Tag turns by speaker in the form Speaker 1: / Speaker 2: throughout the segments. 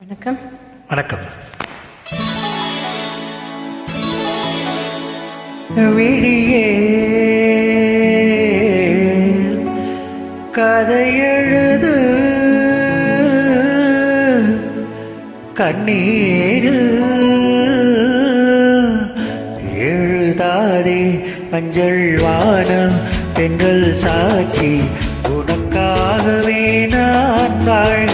Speaker 1: வணக்கம்.
Speaker 2: வணக்கம். விழியே கதையெழுது கண்ணீரில் எழுதாதே மஞ்சள் வானம் பெண்கள் சாட்சி. உனக்காகவே நான் வாழ்கிறேன்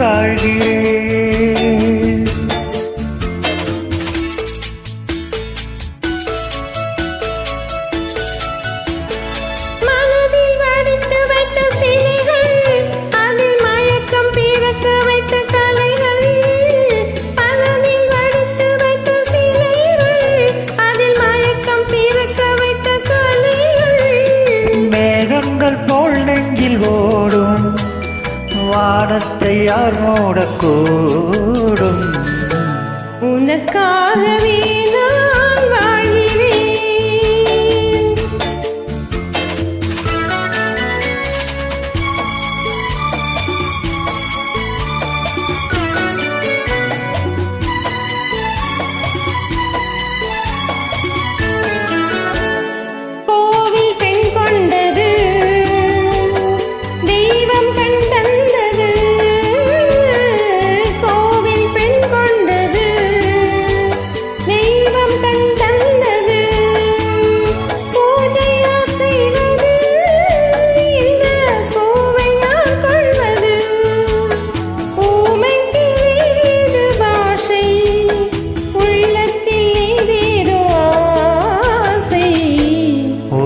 Speaker 2: வாழ்கிறேன் வானத்தை யார் மூடக்கூடும்?
Speaker 1: உனக்காகவே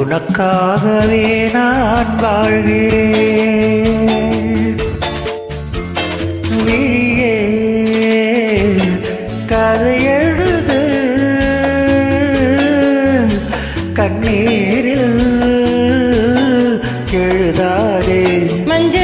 Speaker 2: உனக்காகவே நான் வாழ்கிறேன். விழியே கதை எழுது. கண்ணீரில் எழுதாதே.
Speaker 1: மஞ்சள்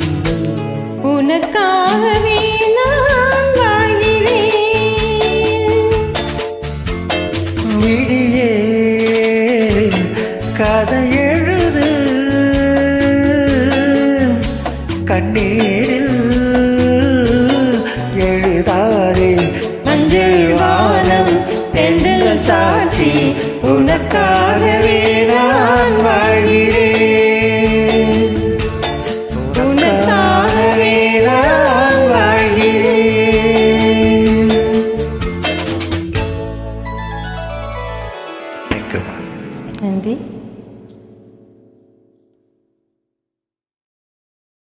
Speaker 2: கதை எழுது கண்ணீரில் எழுதாதே.
Speaker 1: மஞ்சள் வானம் பெண்கள் சாட்சி உனக்காகவே நான் வாழ்கிறேன் உனக்காகவே நான் வாழ்கிறேன் நன்றி.